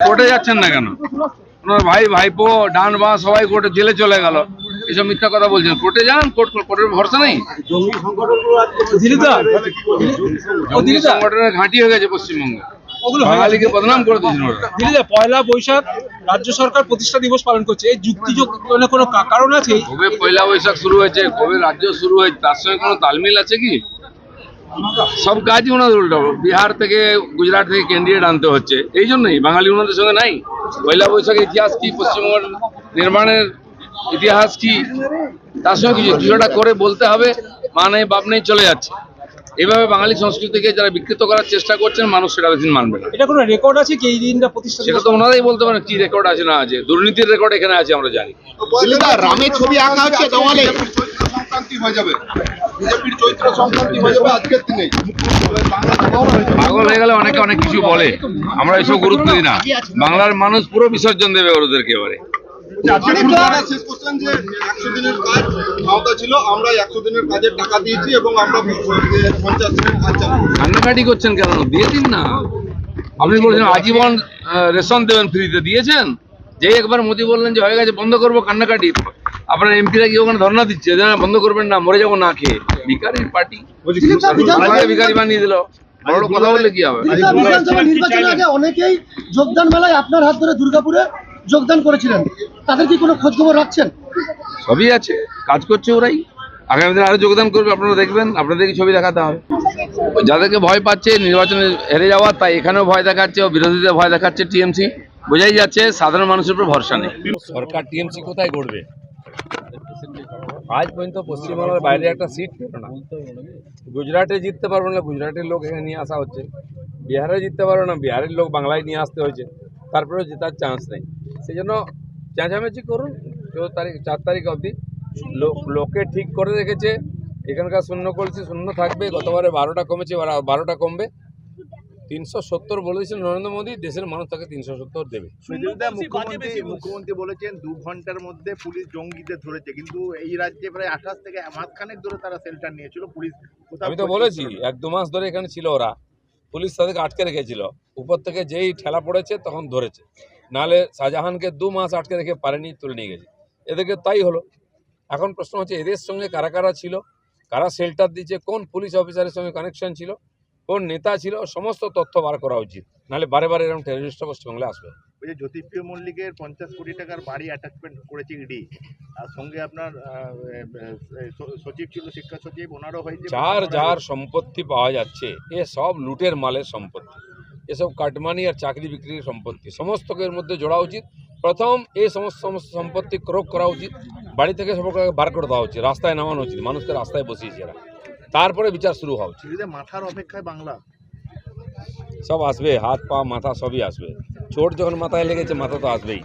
কোর্টে যাচ্ছেন না কেন? ওনার ভাই ভাইপো ডান বা সবাই কোর্টে জেলে চলে গেল। এসব মিথ্যা কথা বলছেন। কোর্টে যান কোর্ট কোর্টের ভরসা নেই? জঙ্গি সংগঠনের ঘাঁটি হয়ে গেছে পশ্চিমবঙ্গে। বাঙালিকে বদনাম করে দিয়েছেন ওরা। পয়লা বৈশাখ রাজ্য সরকার প্রতিষ্ঠা দিবস পালন করছে। এই যুক্তিযোগ কোনো কারণ আছে? কবে পয়লা বৈশাখ শুরু হয়েছে কবে রাজ্য শুরু হয়েছে তার সঙ্গে কোনো তালমিল আছে কি? সব কাজই ওনাদের উল্টো। বিহার থেকে গুজরাট থেকে ক্যান্ডিডেট আনতে হচ্ছে। এই জন্যই বাঙালি ওনাদের সঙ্গে নাই। পয়লা বৈশাখের ইতিহাস কি পশ্চিমবঙ্গের নির্মাণের ইতিহাস কি তার সঙ্গে কিছু কিছুটা করে বলতে হবে। মা নেই বাপ নেই চলে যাচ্ছে। এভাবে বাঙালি সংস্কৃতিকে যারা বিকৃত করার চেষ্টা করছেন মানুষ সেটা বেশি মানবে না। এটা কোনো রেকর্ড আছে কি এই দিনটা প্রতিষ্ঠা সেটা তো ওনারাই বলতে পারেন কি রেকর্ড আছে না আছে। দুর্নীতির রেকর্ড এখানে আছে আমরা জানি। রামের ছবি আঁকা হচ্ছে দেওয়ালে সংক্রান্তি হয়ে যাবে। বিজেপির চৈত্র সংক্রান্তি হয়ে যাবে আজকের দিনে পাগল হয়ে গেলে অনেকে অনেক কিছু বলে। আমরা এসব গুরুত্ব দিই না। বাংলার মানুষ পুরো বিসর্জন দেবে ওদেরকে এবারে। শেষ করছেন যে একশো দিনের কাজ ক্ষমতা ছিল। আমরা একশো দিনের কাজের টাকা দিয়েছি এবং আমরা পঞ্চাশ দিনের কাজ চালু কান্নাকাটি করছেন কেন? দিয়ে দিন না। আপনি বলছেন আজীবন রেশন দেবেন ফ্রিতে দিয়েছেন। যে একবার মোদি বললেন যে হয়ে গেছে বন্ধ করব কান্নাকাটি। আপনার এমপিরা গিয়ে ওখানে ধর্ণা দিচ্ছে? বন্ধ করবেন না মরে যাব না খেয়ে। ভিকারির পার্টি। ভিকারি বানিয়ে দিল। বড় বড় কথা বললে কি হবে? বিধানসভা নির্বাচনের আগে অনেকেই যোগদান মেলায় আপনার হাত ধরে দুর্গাপুরে যোগদান করেছিলেন। তাদের কি কোনো খোঁজ খবর রাখছেন? সবই আছে। কাজ করছে ওরাই। আগামী দিনে আরও যোগদান করবে আপনারা দেখবেন। আপনাদেরকে ছবি দেখাতে হবে। যাদেরকে ভয় পাচ্ছে নির্বাচনে হেরে যাওয়ার তাই এখানেও ভয় দেখাচ্ছে ও বিরোধীদের ভয় দেখাচ্ছে টিএমসি। বোঝাই যাচ্ছে সাধারণ মানুষের উপর ভরসা নেই। সরকার টিএমসি কোথায় করবে আজ পর্যন্ত পশ্চিমবাংলার বাইরে একটা সিট পেল না। গুজরাটে জিততে পারবে না, গুজরাটের লোক এখানে নিয়ে আসা হচ্ছে। বিহারে জিততে পারবে না, বিহারের লোক বাংলায় নিয়ে আসতে হয়েছে। তারপরেও জেতার চান্স নেই। সেই জন্য চেঁচামেচি করুন, চৌদ্দ তারিখ, চার তারিখ অবধি। লোক ঠিক করে রেখেছে। এখানকার শূন্য কলসি শূন্য থাকবে, গতবারে বারোটা কমেছে, বারোটা কমবে। তিনশো সত্তর বলেছেন নরেন্দ্র মোদী দেশের মানুষ তাকে তিনশো সত্তর দেবে। মুখ্যমন্ত্রী মুখ্যমন্ত্রী বলেছেন দু ঘণ্টার মধ্যে পুলিশ জঙ্গিদের ধরেছে কিন্তু এই রাজ্যে প্রায় আঠাশ থেকে মাসখানেক ধরে তারা শেল্টার নিয়েছিল পুলিশ আমি তো বলেছি এক দু মাস ধরে এখানে ছিল ওরা। পুলিশ তাদেরকে আটকে রেখেছিল। উপর থেকে যেই ঠেলা পড়েছে তখন ধরেছে। নালে শাহজাহানকে দু মাস আটকে রেখে পারেনি তুলে নিয়ে গেছে। এদেরকে তাই হলো। এখন প্রশ্ন হচ্ছে এদের সঙ্গে কারা কারা ছিল? কারা শেল্টার দিচ্ছে কোন পুলিশ অফিসারের সঙ্গে কানেকশন ছিল? কোন নেতা ছিল সমস্ত তথ্য বার করা উচিত। নাহলে বারে বারে এরকম টেররিস্টরা পশ্চিমবাংলায় আসবে। ওই যে জ্যোতিপ্রিয় মল্লিকের পঞ্চাশ কোটি টাকার বাড়ি অ্যাটাচমেন্ট করেছে ইডি আর সঙ্গে আপনার সচিব ছিল শিক্ষা সচিব ওনারও হয়েছে। যার যার সম্পত্তি পাওয়া যাচ্ছে এ সব লুটের মালের সম্পত্তি। এসব কাটমানি আর চাকরি বিক্রির সম্পত্তি। সমস্তকে এর মধ্যে জোড়া উচিত। প্রথম এই সমস্ত সমস্ত সম্পত্তি ক্রোক করা উচিত। বাড়ি থেকে সবকে বার করে দেওয়া উচিত। রাস্তায় নামানো উচিত। মানুষকে রাস্তায় বসিয়েছে এরা। তারপরে বিচার শুরু হওয়া উচিত মাথার অপেক্ষায় বাংলা। সব আসবে হাত পা মাথা সবই আসবে। চোট যখন মাথায় লেগেছে মাথা তো আসবেই।